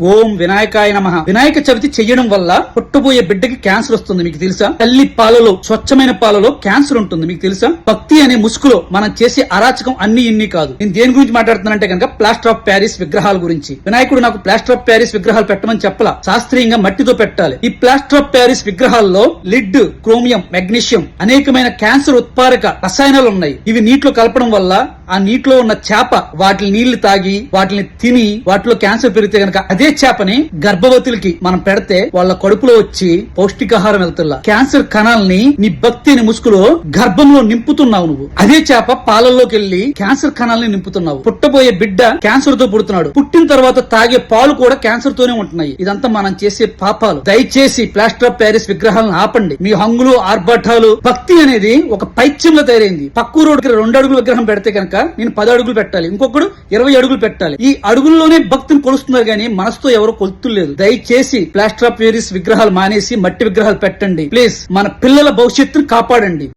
ఓం వినాయకాయ నమ. వినాయక చవితి చేయడం వల్ల పుట్టబోయే బిడ్డకి క్యాన్సర్ వస్తుంది మీకు తెలుసా? తల్లి పాలలో స్వచ్ఛమైన పాలలో క్యాన్సర్ ఉంటుంది మీకు తెలుసా? భక్తి అనే ముసుగులో మనం చేసే అరాచకం అన్ని ఇన్ని కాదు. నేను దేని గురించి మాట్లాడుతున్నానంటే కనుక ప్లాస్టర్ ఆఫ్ ప్యారిస్ విగ్రహాల గురించి. వినాయకుడు నాకు ప్లాస్టర్ ఆఫ్ ప్యారిస్ విగ్రహాలు పెట్టమని చెప్పలా. శాస్త్రీయంగా మట్టితో పెట్టాలి. ఈ ప్లాస్టర్ ఆఫ్ ప్యారిస్ విగ్రహాల్లో లిడ్ క్రోమియం మెగ్నీషియం అనేకమైన క్యాన్సర్ ఉత్పాదక రసాయనాలు ఉన్నాయి. ఇవి నీటిలో కలపడం వల్ల ఆ నీటిలో ఉన్న చేప వాటి నీళ్ళు తాగి వాటిని తిని వాటిలో క్యాన్సర్ పెరిగితే గనక అదే చేపని గర్భవతులకి మనం పెడితే వాళ్ళ కడుపులో వచ్చి పౌష్టికాహారం వెళ్తుల్లా. క్యాన్సర్ కణాలని నీ భక్తి అనే ముసుగులో గర్భంలో నింపుతున్నావు నువ్వు. అదే చేప పాలల్లోకి వెళ్ళి క్యాన్సర్ కణాలని నింపుతున్నావు. పుట్టబోయే బిడ్డ క్యాన్సర్తో పుడుతున్నాడు. పుట్టిన తర్వాత తాగే పాలు కూడా క్యాన్సర్ తోనే ఉంటున్నాయి. ఇదంతా మనం చేసే పాపాలు. దయచేసి ప్లాస్టర్ ఆఫ్ ప్యారిస్ విగ్రహాలను ఆపండి. మీ హంగులు ఆర్భాటాలు భక్తి అనేది ఒక పైత్యంలో తయారైంది. పక్క రోడ్డుకి రెండు అడుగుల విగ్రహం పెడితే కనుక నేను పది అడుగులు పెట్టాలి. ఇంకొకడు ఇరవై అడుగులు పెట్టాలి. ఈ అడుగుల్లోనే భక్తిని కొలుస్తున్నారు కానీ మనసుతో ఎవరు కొలుతులేదు దయచేసి ప్లాస్టర్ ఆఫ్ ప్యారిస్ విగ్రహాలు మానేసి మట్టి విగ్రహాలు పెట్టండి. ప్లీజ్ మన పిల్లల భవిష్యత్తును కాపాడండి.